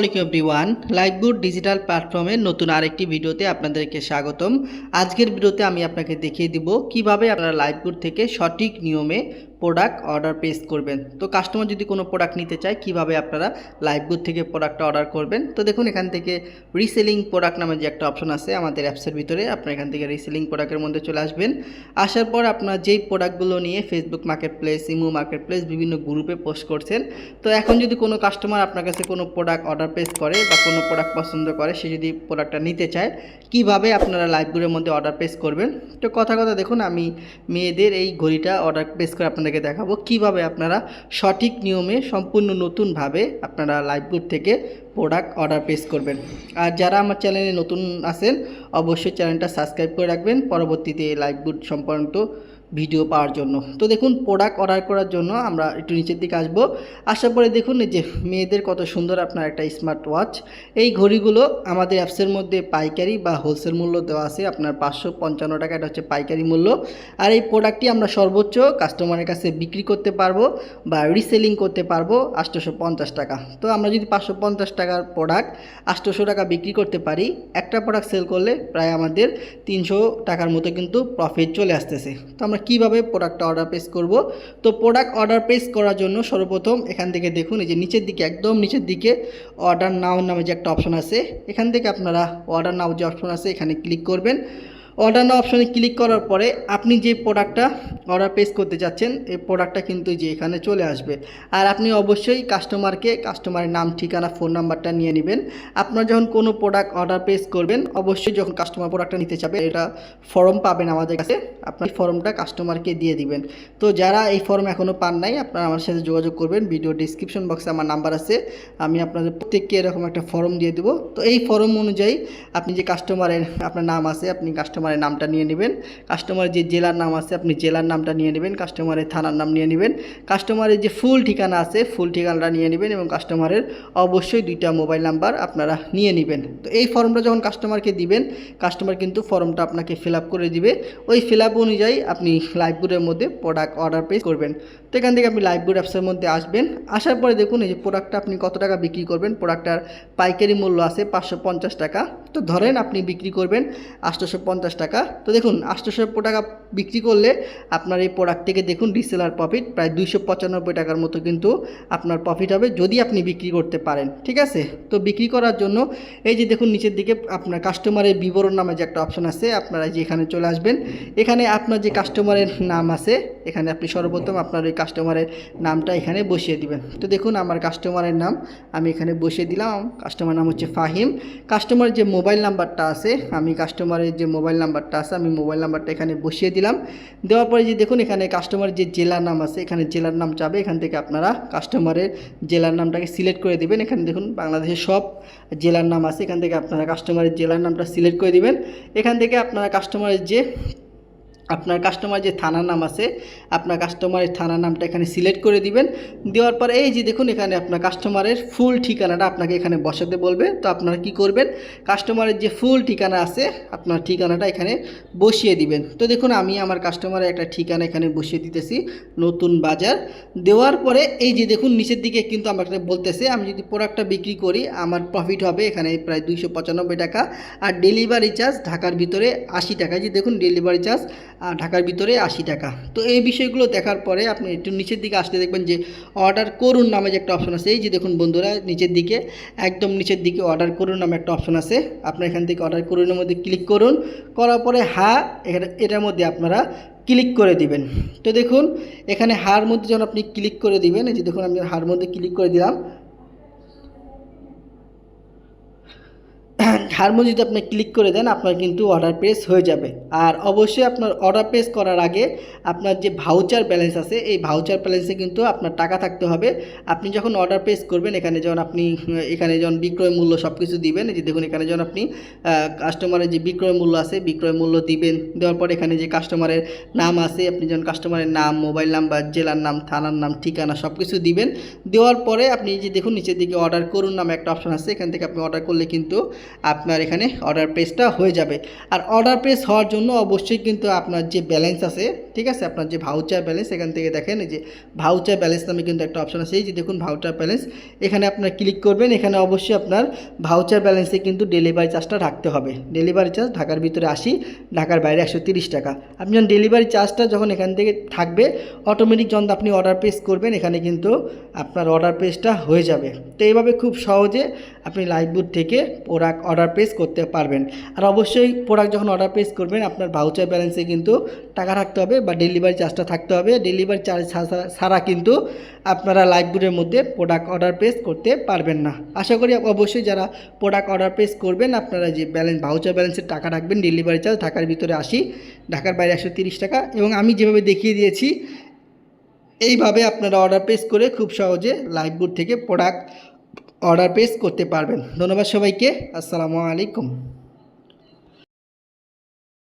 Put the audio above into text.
আসসালামাইকুম everyone লাইভবুড digital প্ল্যাটফর্মের নতুন আরেকটি ভিডিওতে আপনাদেরকে স্বাগতম। আজকের ভিডিওতে আমি আপনাকে দেখিয়ে দিব কীভাবে আপনারা লাইভবুড থেকে সঠিক নিয়মে প্রোডাক্ট অর্ডার প্লেস করবেন। তো কাস্টমার যদি কোনো প্রোডাক্ট নিতে চায়, কীভাবে আপনারা লাইভবুড থেকে প্রোডাক্টটা অর্ডার করবেন? তো দেখুন, এখান থেকে রিসেলিং প্রোডাক্ট নামে যে একটা অপশন আছে, আমাদের অ্যাপসের ভিতরে আপনার এখান থেকে রিসেলিং প্রোডাক্টের মধ্যে চলে আসবেন। আসার পর আপনার যেই প্রোডাক্টগুলো নিয়ে Facebook market place Imo market place বিভিন্ন গ্রুপে পোস্ট করছেন, তো এখন যদি কোনো কাস্টমার আপনার কাছে কোনো প্রোডাক্ট অর্ডার প্লেস করে বা কোনো প্রোডাক্ট পছন্দ করে, সে যদি প্রোডাক্টটা নিতে চায়, কীভাবে আপনারা লাইভগুলোর মধ্যে অর্ডার প্লেস করবেন? তো কথা কথা দেখুন, আমি মেয়েদের এই ঘড়িটা অর্ডার প্লেস করে আপনাদেরকে দেখাবো কীভাবে আপনারা সঠিক নিয়মে সম্পূর্ণ নতুনভাবে আপনারা লাইভগুড থেকে প্রোডাক্ট অর্ডার প্লেস করবেন। আর যারা আমার চ্যানেলে নতুন আছেন, অবশ্যই চ্যানেলটা সাবস্ক্রাইব করে রাখবেন। পরবর্তীতে লাইভগুড সম্পর্কিত ভিডিও পাওয়ার জন্য। তো দেখুন প্রোডাক্ট অর্ডার করার জন্য আমরা একটু নিচের দিকে আসব। আসার পরে দেখুন, এই যে মেয়েদের কত সুন্দর আপনার একটা স্মার্ট ওয়াচ এই ঘড়িগুলো আমাদের অ্যাপসের মধ্যে পাইকারি বা হোলসেল মূল্য দেওয়া আছে। আপনার পাঁচশো পঞ্চান্ন টাকা, এটা হচ্ছে পাইকারি মূল্য। আর এই প্রোডাক্টটি আমরা সর্বোচ্চ কাস্টমারের কাছে বিক্রি করতে পারব বা রিসেলিং করতে পারব আটশোশো পঞ্চাশ টাকা। তো আমরা যদি পাঁচশো পঞ্চাশ টাকার প্রোডাক্ট আটশোশো টাকা বিক্রি করতে পারি, একটা প্রোডাক্ট সেল করলে প্রায় আমাদের তিনশো টাকার মতো কিন্তু প্রফিট চলে আসতেছে। তো আমরা কীভাবে প্রোডাক্টটা অর্ডার প্লেস করব? তো প্রোডাক্ট অর্ডার প্লেস করার জন্য সর্বপ্রথম এখান থেকে দেখুন, এই যে নিচের দিকে, একদম নিচের দিকে অর্ডার নাও নামে যে একটা অপশন আছে, এখান থেকে আপনারা অর্ডার নাও যে অপশন আছে, এখানে ক্লিক করবেন। অর্ডার নাও অপশনে ক্লিক করার পরে আপনি যে প্রোডাক্টটা অর্ডার প্লেস করতে যাচ্ছেন, এই প্রোডাক্টটা কিন্তু যে এখানে চলে আসবে। আর আপনি অবশ্যই কাস্টমারকে কাস্টমারের নাম, ঠিকানা ফোন নাম্বারটা নিয়ে নেবেন। আপনার যখন কোনো প্রোডাক্ট অর্ডার প্লেস করবেন, অবশ্যই যখন কাস্টমার প্রোডাক্টটা নিতে চাবে, এটা ফর্ম পাবেন আমাদের কাছে। আপনার ফর্মটা কাস্টমারকে দিয়ে দিবেন। তো যারা এই ফর্ম এখনও পান নাই, আপনারা আমার সাথে যোগাযোগ করবেন। ভিডিও ডিসক্রিপশন বক্সে আমার নাম্বার আছে। আমি আপনাদের প্রত্যেককে এরকম একটা ফর্ম দিয়ে দেবো। তো এই ফর্ম অনুযায়ী আপনি যে কাস্টমারের আপনার নাম আছে, আপনি কাস্টমারের নামটা নিয়ে নেবেন। কাস্টমারের যে জেলার নাম আছে, আপনি জেলার নামটা নিয়ে নেবেন কাস্টমারের থানার নাম নিয়ে নেবেন। কাস্টমারের যে ফুল ঠিকানা আছে ফুল ঠিকানাটা নিয়ে নেবেন এবং কাস্টমারের অবশ্যই দুইটা মোবাইল নাম্বার আপনারা নিয়ে নেবেন। তো এই ফর্মটা যখন কাস্টমারকে দিবেন কাস্টমার কিন্তু ফর্মটা আপনাকে ফিল করে দিবে। ওই ফিল অনুযায়ী আপনি লাইভগুডের মধ্যে প্রোডাক্ট অর্ডার পেস করবেন। তো এখান থেকে আপনি লাইভগুড অ্যাপসের মধ্যে আসবেন। আসার পরে দেখুন এই যে প্রোডাক্টটা আপনি কত টাকা বিক্রি করবেন। প্রোডাক্টটার পাইকারি মূল্য আছে পাঁচশো পঞ্চাশ টাকা। তো ধরেন আপনি বিক্রি করবেন আটশোশো পঞ্চাশ টাকা। তো দেখুন আটশোশো টাকা বিক্রি করলে আপনার এই প্রোডাক্ট থেকে দেখুন রিসেলার প্রফিট প্রায় দুইশো পঁচানব্বই টাকার মতো কিন্তু আপনার প্রফিট হবে যদি আপনি বিক্রি করতে পারেন। ঠিক আছে? তো বিক্রি করার জন্য এই যে দেখুন নিচের দিকে আপনার কাস্টমারের বিবরণ নামে যে একটা অপশন আছে, আপনারা যে এখানে চলে আসবেন। এখানে আপনার যে কাস্টমারের নাম আছে, এখানে আপনি সর্বপ্রথম আপনার ওই কাস্টমারের নামটা এখানে বসিয়ে দিবেন। তো দেখুন আমার কাস্টমারের নাম, আমি এখানে বসিয়ে দিলাম। কাস্টমার নাম হচ্ছে ফাহিম। কাস্টমারের যে মোবাইল নাম্বারটা আছে, আমি কাস্টমারের যে মোবাইল নাম্বারটা আছে, আমি মোবাইল নাম্বারটা এখানে বসিয়ে দিলাম। দেওয়ার পরে যে দেখুন এখানে কাস্টমারের যে জেলার নাম আছে, এখানে জেলার নাম চাবে এখান থেকে আপনারা কাস্টমারের জেলার নামটাকে সিলেক্ট করে দিবেন। এখানে দেখুন বাংলাদেশের সব জেলার নাম আছে, এখান থেকে আপনারা কাস্টমারের জেলার নামটা সিলেক্ট করে দিবেন। এখান থেকে আপনারা কাস্টমারের যে আপনার কাস্টমার যে থানার নাম আছে, আপনার কাস্টমারের থানার নামটা এখানে সিলেক্ট করে দিবেন। দেওয়ার পর এই যে দেখুন এখানে আপনার কাস্টমারের ফুল ঠিকানাটা আপনাকে এখানে বসাতে বলবে। তো আপনারা কি করবেন? কাস্টমারের যে ফুল ঠিকানা আছে, আপনার ঠিকানাটা এখানে বসিয়ে দিবেন। তো দেখুন আমি আমার কাস্টমারের একটা ঠিকানা এখানে বসিয়ে দিতেছি, নতুন বাজার। দেওয়ার পরে এই যে দেখুন নিচের দিকে কিন্তু আমাকে বলতেছে, আমি যদি প্রোডাক্টটা বিক্রি করি, আমার প্রফিট হবে এখানে প্রায় দুইশো পঁচানব্বই টাকা। আর ডেলিভারি চার্জ ঢাকার ভিতরে আশি টাকা। যে দেখুন ডেলিভারি চার্জ ঢাকার ভিতরে আশি টাকা। তো এই বিষয়গুলো দেখার পরে আপনি একটু নিচের দিকে আসলে দেখবেন যে অর্ডার করুন নামে যে একটা অপশন আছে। এই যে দেখুন বন্ধুরা, নিচের দিকে, একদম নিচের দিকে অর্ডার করুন নামে একটা অপশন আছে। আপনার এখান থেকে অর্ডার করুনের মধ্যে ক্লিক করুন। করার পরে হা এটার মধ্যে আপনারা ক্লিক করে দিবেন। তো দেখুন, এখানে হার মধ্যে যখন আপনি ক্লিক করে দিবেন, এই যে দেখুন আমি হার মধ্যে ক্লিক করে দিলাম। হারমোন যদি আপনি ক্লিক করে দেন, আপনার কিন্তু অর্ডার প্লেস হয়ে যাবে। আর অবশ্যই আপনার অর্ডার প্লেস করার আগে আপনার যে ভাউচার ব্যালেন্স আছে, এই ভাউচার ব্যালেন্সে কিন্তু আপনার টাকা থাকতে হবে। আপনি যখন অর্ডার প্লেস করবেন, এখানে যখন আপনি, এখানে যখন বিক্রয় মূল্য সব কিছু দিবেন যে দেখুন এখানে যখন আপনি কাস্টমারের যে বিক্রয় মূল্য আছে, বিক্রয় মূল্য দিবেন, দেওয়ার পর এখানে যে কাস্টমারের নাম আছে, আপনি যখন কাস্টমারের নাম মোবাইল নাম্বার জেলার নাম, থানার নাম, ঠিকানা সব কিছু দিবেন, দেওয়ার পরে আপনি যে দেখুন, নিচের দিকে অর্ডার করুন নামে একটা অপশন আছে, এখান থেকে আপনি অর্ডার করলে কিন্তু আপনার আপনার এখানে অর্ডার প্রেসটা হয়ে যাবে। আর অর্ডার প্রেস হওয়ার জন্য অবশ্যই কিন্তু আপনার যে ব্যালেন্স আছে, ঠিক আছে? আপনার যে ভাউচার ব্যালেন্স এখান থেকে দেখেন যে ভাউচার ব্যালেন্স নামে কিন্তু একটা অপশন আছে। এই যে দেখুন ভাউচার ব্যালেন্স এখানে আপনার ক্লিক করবেন। এখানে অবশ্যই আপনার ভাউচার ব্যালেন্সে কিন্তু ডেলিভারি চার্জটা রাখতে হবে। ডেলিভারি চার্জ ঢাকার ভিতরে আশি, ঢাকার বাইরে একশো টাকা। আপনি যখন ডেলিভারি চার্জটা যখন এখান থেকে থাকবে অটোমেটিক যখন আপনি অর্ডার প্লেস করবেন, এখানে কিন্তু আপনার অর্ডার প্লেসটা হয়ে যাবে। তো এইভাবে খুব সহজে আপনি লাইভবুড থেকে প্রোডাক্ট অর্ডার প্লেস করতে পারবেন। আর অবশ্যই প্রোডাক্ট যখন অর্ডার প্লেস করবেন, আপনার ভাউচার ব্যালেন্সে কিন্তু টাকা থাকতে হবে বা ডেলিভারি চার্জটা থাকতে হবে। ডেলিভারি চার্জ ছাড়া কিন্তু আপনারা লাইভবুডের মধ্যে প্রোডাক্ট অর্ডার প্লেস করতে পারবেন না। আশা করি অবশ্যই যারা প্রোডাক্ট অর্ডার প্লেস করবেন, আপনারা যে ব্যালেন্স ভাউচার ব্যালেন্সের টাকা রাখবেন ডেলিভারি চার্জ ঢাকার ভিতরে আসি ঢাকার বাইরে একশো টাকা। এবং আমি যেভাবে দেখিয়ে দিয়েছি, এইভাবে আপনারা অর্ডার প্লেস করে খুব সহজে লাইভবুড থেকে প্রোডাক্ট অর্ডার প্লেস করতে পারবেন। ধন্যবাদ সবাইকে। আসসালামু আলাইকুম।